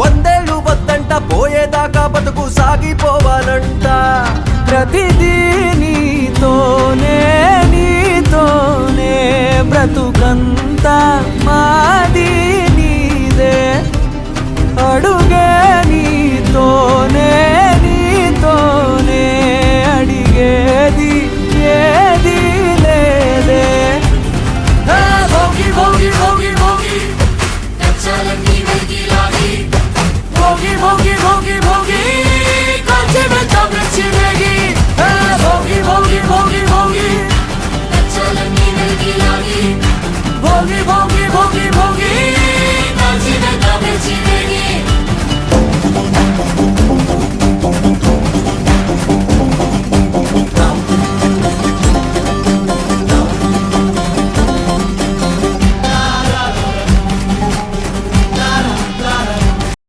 వందేళ్ళు వద్దంట పోయేదాకా బతుకు సాగిపోవాలంట. ప్రతిదీ నీతోనే నీతోనే బ్రతుకంతా 一碰一碰一碰。